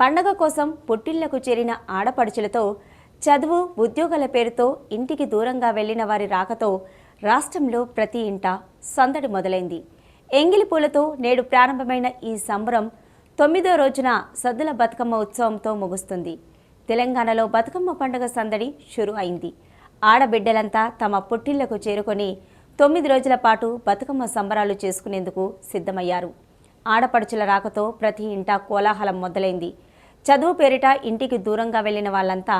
పండగ కోసం పుట్టిళ్ళకు చేరిన ఆడపడుచులతో చదువు ఉద్యోగాల పేరుతో ఇంటికి దూరంగా వెళ్ళిన వారి రాకతో రాష్ట్రంలో ప్రతి ఇంట సందడి మొదలైంది. ఎంగిలి పూలతో నేడు ప్రారంభమైన ఈ సంబరం తొమ్మిదో రోజున సద్దుల బతుకమ్మ ఉత్సవంతో ముగుస్తుంది. తెలంగాణలో బతుకమ్మ పండుగ సందడి షురు అయింది. ఆడబిడ్డలంతా తమ పుట్టిళ్ళకు చేరుకొని తొమ్మిది రోజుల పాటు బతుకమ్మ సంబరాలు చేసుకునేందుకు సిద్ధమయ్యారు. ఆడపడుచుల రాకతో ప్రతి ఇంట కోలాహలం మొదలైంది. చదువు పేరిట ఇంటికి దూరంగా వెళ్ళిన వాళ్ళంతా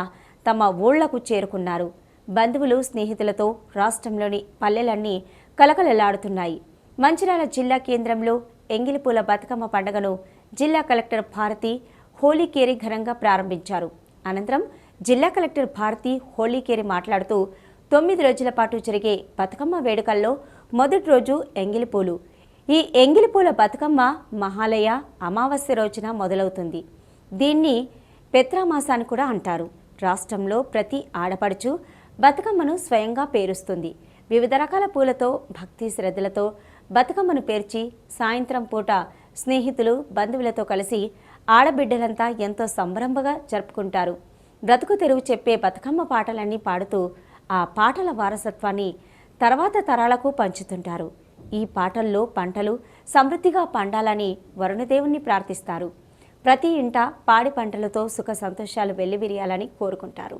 తమ ఊళ్ళకు చేరుకున్నారు. బంధువులు స్నేహితులతో రాష్ట్రంలోని పల్లెలన్నీ కలకలలాడుతున్నాయి. మంచిర్యాల జిల్లా కేంద్రంలో ఎంగిలిపూల బతుకమ్మ పండుగను జిల్లా కలెక్టర్ భారతి హోలీకేరి ఘనంగా ప్రారంభించారు. అనంతరం జిల్లా కలెక్టర్ భారతి హోలీకేరి మాట్లాడుతూ తొమ్మిది రోజుల పాటు జరిగే బతుకమ్మ వేడుకల్లో మొదటి రోజు ఎంగిలిపూలు. ఈ ఎంగిలిపూల బతుకమ్మ మహాలయ అమావాస్య రోజున మొదలవుతుంది. దీన్ని పెత్రామాసాన్ని కూడా అంటారు. రాష్ట్రంలో ప్రతి ఆడపడుచు బతుకమ్మను స్వయంగా పేరుస్తుంది. వివిధ రకాల పూలతో భక్తి శ్రద్ధలతో బతుకమ్మను పేర్చి సాయంత్రం పూట స్నేహితులు బంధువులతో కలిసి ఆడబిడ్డలంతా ఎంతో సంబరంగా జరుపుకుంటారు. బ్రతుకు తెరువు చెప్పే బతుకమ్మ పాటలన్నీ పాడుతూ ఆ పాటల వారసత్వాన్ని తర్వాత తరాలకు పంచుతుంటారు. ఈ పాటల్లో పంటలు సమృద్ధిగా పండాలని వరుణదేవుణ్ణి ప్రార్థిస్తారు. ప్రతి ఇంట పాడి పంటలతో సుఖ సంతోషాలు వెల్లివిరియాలని కోరుకుంటారు.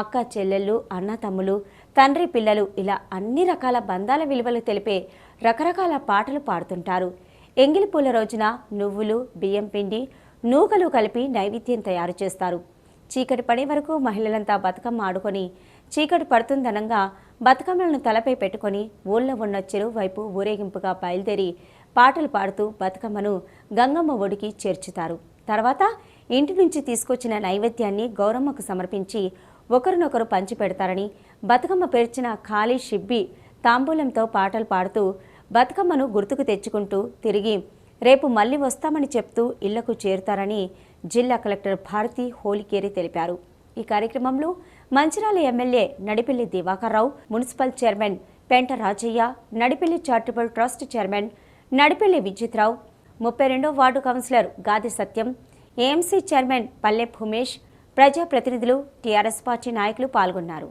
అక్క చెల్లెళ్ళు అన్న తమ్ములు తండ్రి పిల్లలు ఇలా అన్ని రకాల బంధాల విలువలు తెలిపే రకరకాల పాటలు పాడుతుంటారు. ఎంగిలి పూల రోజున నువ్వులు బియ్యం పిండి నూకలు కలిపి నైవేద్యం తయారు చేస్తారు. చీకటి పడే వరకు మహిళలంతా బతుకమ్మ ఆడుకొని చీకటి పడుతుందనంగా బతుకమ్మలను తలపై పెట్టుకొని ఊళ్ళో ఉన్న చెరువు వైపు ఊరేగింపుగా బయలుదేరి పాటలు పాడుతూ బతుకమ్మను గంగమ్మ ఒడికి చేర్చుతారు. తర్వాత ఇంటి నుంచి తీసుకొచ్చిన నైవేద్యాన్ని గౌరమ్మకు సమర్పించి ఒకరినొకరు పంచిపెడతారని బతుకమ్మ పేర్చిన ఖాళీ షిబ్బి తాంబూలంతో పాటలు పాడుతూ బతుకమ్మను గుర్తుకు తెచ్చుకుంటూ తిరిగి రేపు మళ్ళీ వస్తామని చెప్తూ ఇళ్ళకు చేరుతారని జిల్లా కలెక్టర్ భారతి హోలికేరి తెలిపారు. ఈ కార్యక్రమంలో Mancherial MLA Nadipelli Divakar Rao municipal chairman Penta Rajaiah Nadipelli charitable trust chairman Nadipelli Vijitrao ముప్పై రెండో వార్డు కౌన్సిలర్ గాది సత్యం ఏఎంసీ చైర్మన్ పల్లె భూమేష్ ప్రజాప్రతినిధులు టీఆర్ఎస్ పార్టీ నాయకులు పాల్గొన్నారు.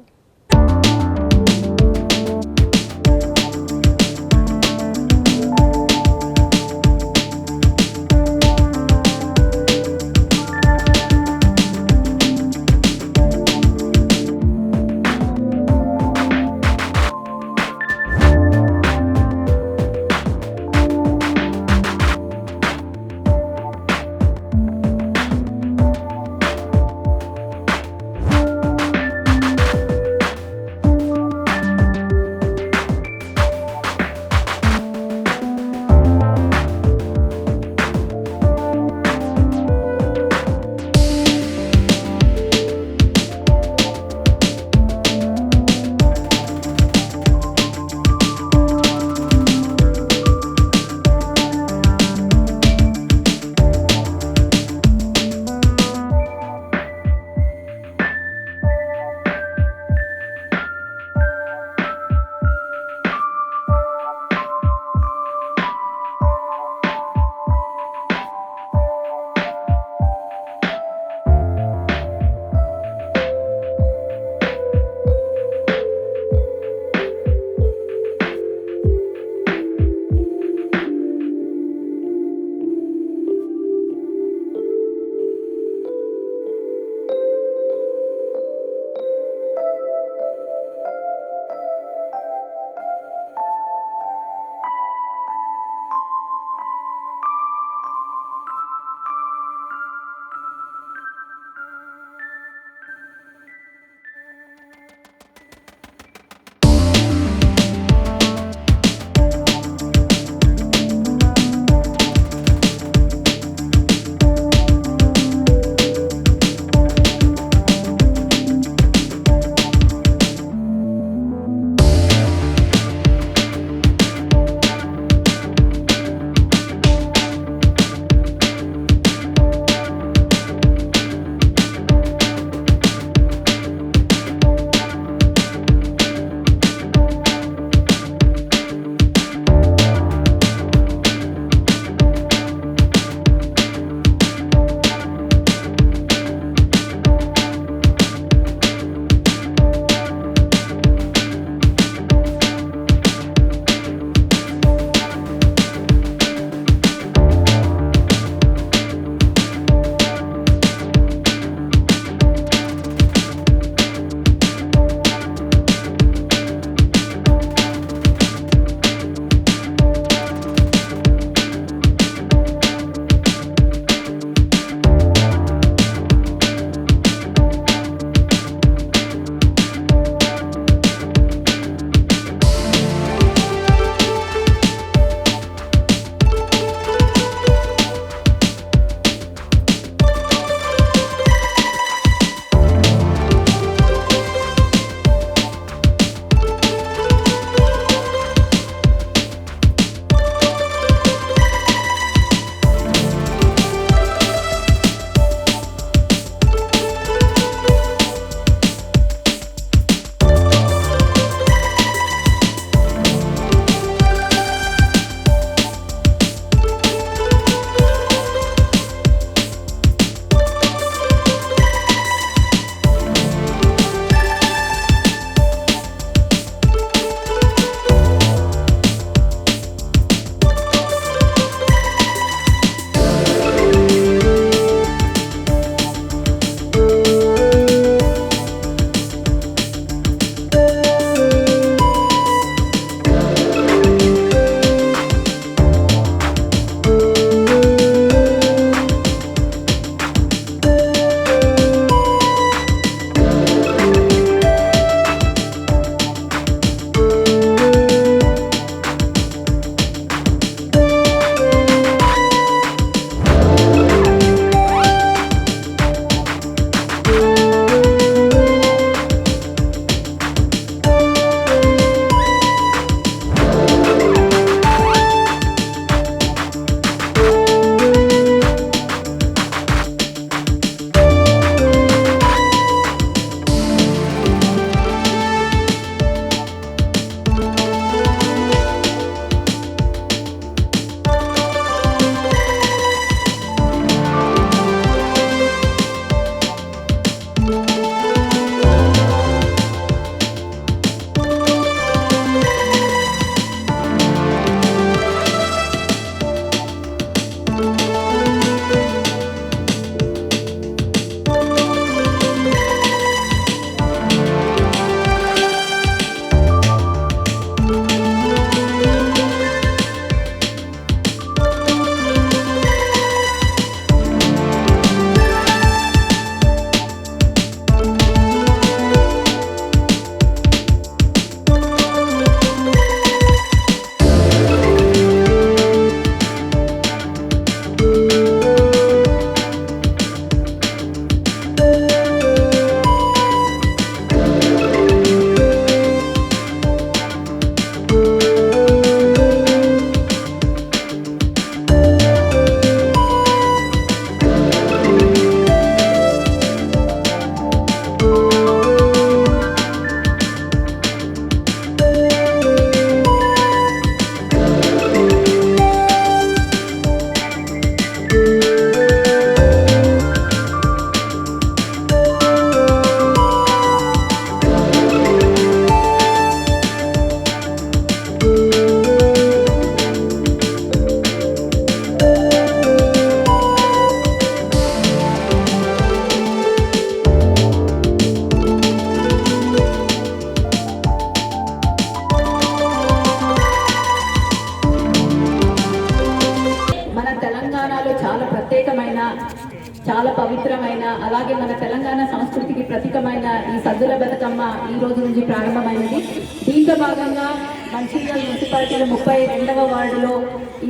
సద్దుల బతుకమ్మ ఈ రోజు నుంచి ప్రారంభమైనది. దీంతో భాగంగా మంచిర్యాల మున్సిపాలిటీలో ముప్పై రెండవ వార్డులో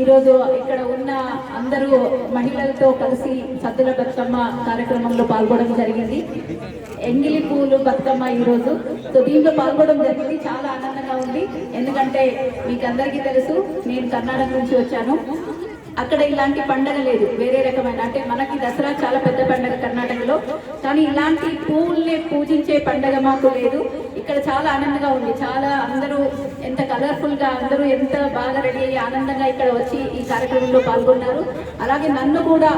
ఈరోజు ఇక్కడ ఉన్న అందరూ మహిళలతో కలిసి సద్దుల బతుకమ్మ కార్యక్రమంలో పాల్గొనడం జరిగింది. ఎంగిలి పూలు బతుకమ్మ ఈరోజు. సో దీంట్లో పాల్గొనడం జరిగింది. చాలా ఆనందంగా ఉంది. ఎందుకంటే మీకు అందరికీ తెలుసు నేను కర్ణాటక నుంచి వచ్చాను. అక్కడ ఇలాంటి పండగ లేదు. వేరే రకమైన అంటే మనకి దసరా చాలా పెద్ద పండగ కర్ణాటకలో. కానీ ఇలాంటి పువ్వుల్ని పూజించే పండగ మాకు లేదు. ఇక్కడ చాలా ఆనందంగా ఉంది. చాలా అందరూ ఎంత కలర్ఫుల్గా అందరూ ఎంత బాగా రెడీ అయ్యి ఆనందంగా ఇక్కడ వచ్చి ఈ కార్యక్రమంలో పాల్గొన్నారు. అలాగే నన్ను కూడా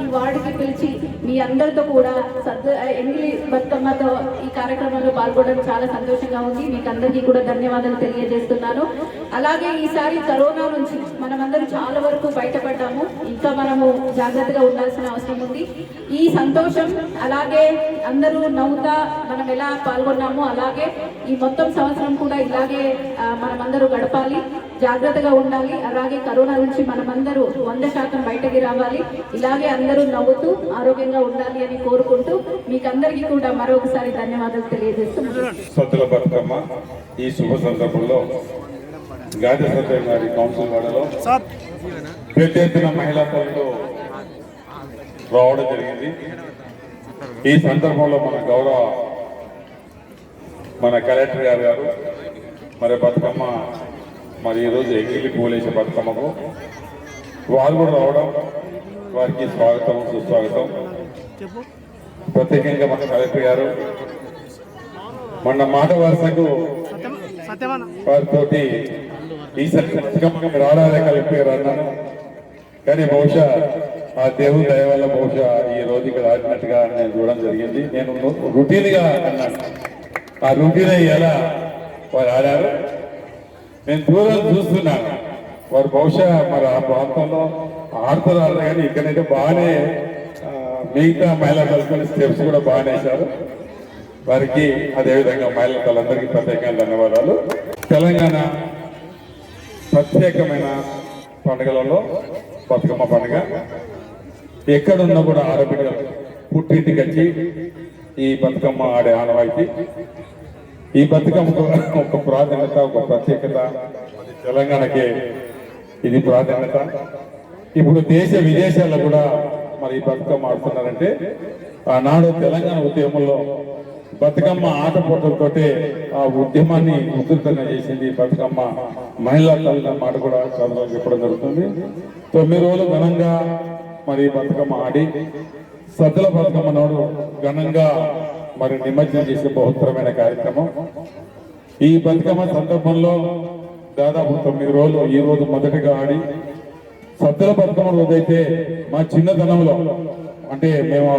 ఈ వార్డుకి పిలిచి మీ అందరితో కూడా సద్దు ఎంగిలి బతుకమ్మతో ఈ కార్యక్రమంలో పాల్గొనడం చాలా సంతోషంగా ఉంది. మీకు అందరికీ కూడా ధన్యవాదాలు తెలియజేస్తున్నాను. అలాగే ఈసారి కరోనా నుంచి మనమందరూ చాలా వరకు బయటపడ్డాము. ఇంకా మనము జాగ్రత్తగా ఉండాల్సిన అవసరం ఉంది. ఈ సంతోషం అలాగే అందరూ నవ్వుతా మనం ఎలా పాల్గొన్నామో అలాగే ఈ మొత్తం సంవత్సరం కూడా ఇలాగే మనమందరూ గడపాలి. జాగ్రత్తగా ఉండాలి. అలాగే కరోనా నుంచి మనమందరూ వంద శాతం బయటకి రావాలి. ఇలాగే అందరూ నవ్వుతూ ఆరోగ్యంగా ఉండాలి అని కోరుకుంటూ మీకందరికీ కూడా మరొకసారి ధన్యవాదాలు తెలియజేస్తున్నాను సద్దుల బతుకమ్మ ఈ శుభ సందర్భంలో సత్య గారి కౌన్సిల్ వాడలో పెద్ద ఎత్తున మహిళా తల్లులు రావడం జరిగింది. ఈ సందర్భంలో మన గౌరవ మన కలెక్టర్ గారు గారు మరి బతుకమ్మ మరి ఈరోజు ఎంగిలి పూలేసే బతుకమ్మకు వారు కూడా రావడం వారికి స్వాగతం సుస్వాగతం. ప్రత్యేకంగా మన కలెక్టర్ గారు మొన్న మాట వరుసకు వారితో ఈసారి ఖచ్చితంగా మీరు ఆడాలే కలెక్టర్ గారు అన్నాను కానీ బహుశా ఆ దేవుని దయ వల్ల బహుశా ఈ రోజు ఇక్కడ ఆడినట్టుగా నేను చూడడం జరిగింది. నేను రొటీన్గా అన్నాను. ఆ రుటీన్ ఎలా వారు ఆడారు? నేను దూరం చూస్తున్నాను వారు బహుశా మరి ఆ ప్రాంతంలో ఆడుతున్నారు కానీ ఇక్కడైతే బాగానే మిగతా మహిళా కలుపుకొని స్టెప్స్ కూడా బాగానే వేశారు. వారికి అదేవిధంగా మహిళా వాళ్ళందరికీ ప్రత్యేకంగా ధన్యవాదాలు. తెలంగాణ ప్రత్యేకమైన పండుగలలో బతుకమ్మ పండుగ. ఎక్కడున్నా కూడా ఆడబిడ్డలు పుట్టింటికి వచ్చి ఈ బతుకమ్మ ఆడే ఆనవాయితీ. ఈ బతుకమ్మకు ఒక ప్రాధాన్యత ఒక ప్రత్యేకత తెలంగాణకే. ఇది ప్రాధాన్యత. ఇప్పుడు దేశ విదేశాల్లో కూడా మరి ఈ బతుకమ్మ ఆడుతున్నారంటే ఆనాడు తెలంగాణ ఉద్యమంలో బతుకమ్మ ఆటపోటలతోటే ఆ ఉద్యమాన్ని ఉధృతంగా చేసింది ఈ బతుకమ్మ. మహిళా తల్లి మాట కూడా చదువు చెప్పడం జరుగుతుంది. తొమ్మిది రోజులు ఘనంగా మరి ఈ బతుకమ్మ ఆడి సద్దుల బతుకమ్మ నాడు ఘనంగా మరి నిమజ్జనం చేసే బహుత్తరమైన కార్యక్రమం. ఈ బతుకమ్మ సందర్భంలో దాదాపు తొమ్మిది రోజులు ఈ రోజు మొదటగా ఆడి సద్దుల బతుకమ్మ రోజైతే మా చిన్నతనంలో అంటే మేము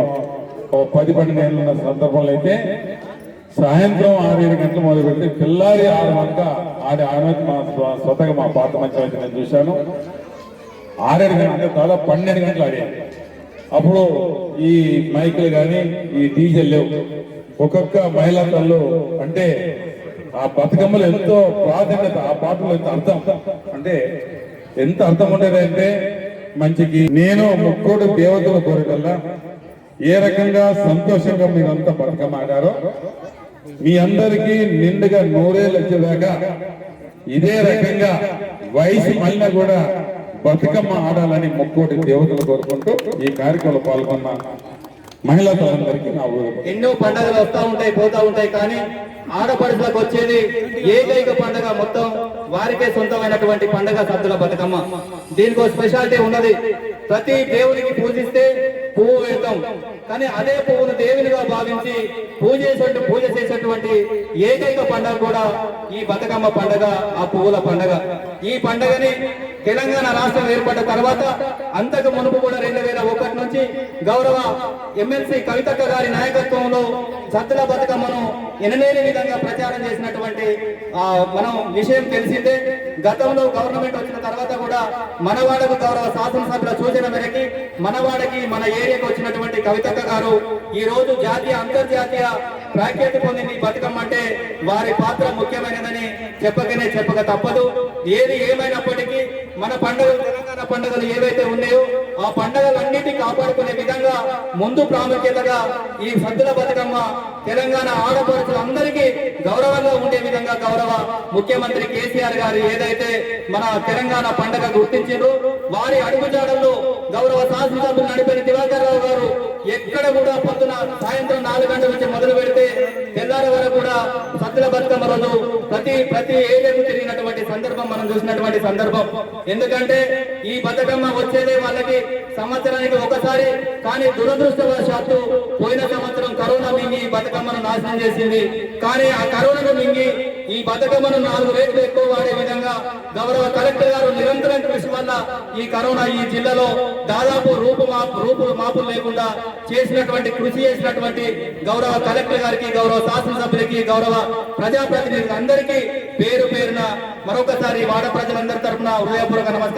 ఓ పది పన్నెండు ఏళ్ళు ఉన్న సందర్భంలో అయితే సాయంత్రం ఆరు ఏడు గంటలు మొదలు పెడితే పిల్లారి ఆరు వంక ఆడి ఆడవచ్చు మా స్వతగా మా పాత మంచి నేను చూశాను. ఆరేడు గంటలు దాదాపు పన్నెండు గంటలు ఆడేది అప్పుడు ఈ మైకులు కానీ ఈ డీజిల్ లేవు. ఒక్కొక్క మహిళా తల్లు అంటే ఆ బతుకమ్మలు ఎంతో ప్రాధాన్యత ఆ పాటలో ఎంత అర్థం? అంటే ఎంత అర్థం ఉండేది అంటే మంచికి నేను ముక్కోటి దేవతల కోరికల్లా ఏ రకంగా సంతోషంగా మీరంతా బతుకమ్మ ఆడారో మీ అందరికీ నిండుగా నూరేళ్ళు వచ్చేదాకా ఇదే రకంగా వయసు మళ్ళీ కూడా బతుకమ్మ ఆడాలని ముక్కోటి దేవతలు కోరుకుంటూ ఈ కార్యక్రమంలో పాల్గొన్న మహిళా తలందరికీ నా ఊరు ఎన్నో పండుగలు వస్తూ ఉంటాయి పోతా ఉంటాయి కానీ ఆడపడుచులకు వచ్చేది ఏకైక పండుగ మొత్తం వారికే సొంతమైనటువంటి పండుగ సద్దుల బతుకమ్మ. దీనికి స్పెషాలిటీ ఉన్నది. ప్రతి దేవునికి పూజిస్తే పువ్వు పెడతాం కానీ అదే పువ్వును దేవునిగా భావించి పూజ చేసేటువంటి పూజ చేసేటువంటి ఏకైక పండుగ కూడా ఈ బతుకమ్మ పండుగ ఆ పువ్వుల పండుగ. ఈ పండుగని తెలంగాణ రాష్ట్రం ఏర్పడ్డ తర్వాత అంతకు మునుపు కూడా రెండు వేల ఒకటి నుంచి గౌరవ ఎమ్మెల్సీ కవితక్క గారి నాయకత్వంలో సత్తుల బతుకమ్మను ఎనలేని విధంగా ప్రచారం చేసినటువంటి ఆ, మనం విషయం తెలిసిందే. గతంలో గవర్నమెంట్ వచ్చిన తర్వాత కూడా మనవాడకు గౌరవ శాసనసభ్యుల సూచన మేరకి మనవాడకి మన ఏరియాకి వచ్చినటువంటి కవితక్క గారు ఈ రోజు జాతీయ అంతర్జాతీయ ప్రాఖ్యాతి పొందింది బతుకమ్మ అంటే వారి పాత్ర ముఖ్యమైనదని చెప్పకనే చెప్పక తప్పదు. ఏది ఏమైనప్పటికీ మన పండుగలు తెలంగాణ పండుగలు ఏవైతే ఉన్నాయో ఆ పండుగలన్నిటి కాపాడుకునే విధంగా ముందు ప్రాముఖ్యతగా ఈ సద్దుల బతుకమ్మ తెలంగాణ ఆడపడుచులందరికీ గౌరవంగా ఉండే విధంగా గౌరవ ముఖ్యమంత్రి కేసీఆర్ గారు ఏదైతే మన తెలంగాణ పండుగ గుర్తించారో వారి అడుగుజాడల్లో గౌరవ శాసనసభ్యులు నడిపిన దివాకర్ రావు గారు ఎక్కడ కూడా పొద్దున సాయంత్రం నాలుగు గంటల నుంచి మొదలు పెడితే తెల్లారి వరకు కూడా సద్దుల బతుకమ్మ రోజు ప్రతి ప్రతి ఏరియాకు తిరిగినటువంటి సందర్భం మనం చూసినటువంటి సందర్భం. ఎందుకంటే ఈ బతుకమ్మ వచ్చేదే వాళ్ళకి సంవత్సరానికి ఒకసారి కానీ దురదృష్టవశాత్తు పోయిన సంవత్సరం కరోనా మింగి ఈ బతుకమ్మను నాశనం చేసింది. కానీ ఆ కరోనాను మింగి ఈ బతుకమ్మను నాలుగు రేట్లు ఎక్కువ వాడే విధంగా గౌరవ కలెక్టర్ గారు నిరంతరం కృషి వల్ల ఈ కరోనా ఈ జిల్లాలో దాదాపు రూపు మాపు రూపులు మాపులు లేకుండా చేసినటువంటి కృషి చేసినటువంటి గౌరవ కలెక్టర్ గారికి గౌరవ శాసనసభ్యులకి గౌరవ ప్రజాప్రతినిధులందరికీ పేరు పేరున మరొకసారి వాడ ప్రజలందరి తరపున హృదయపూర్వక నమస్కారం.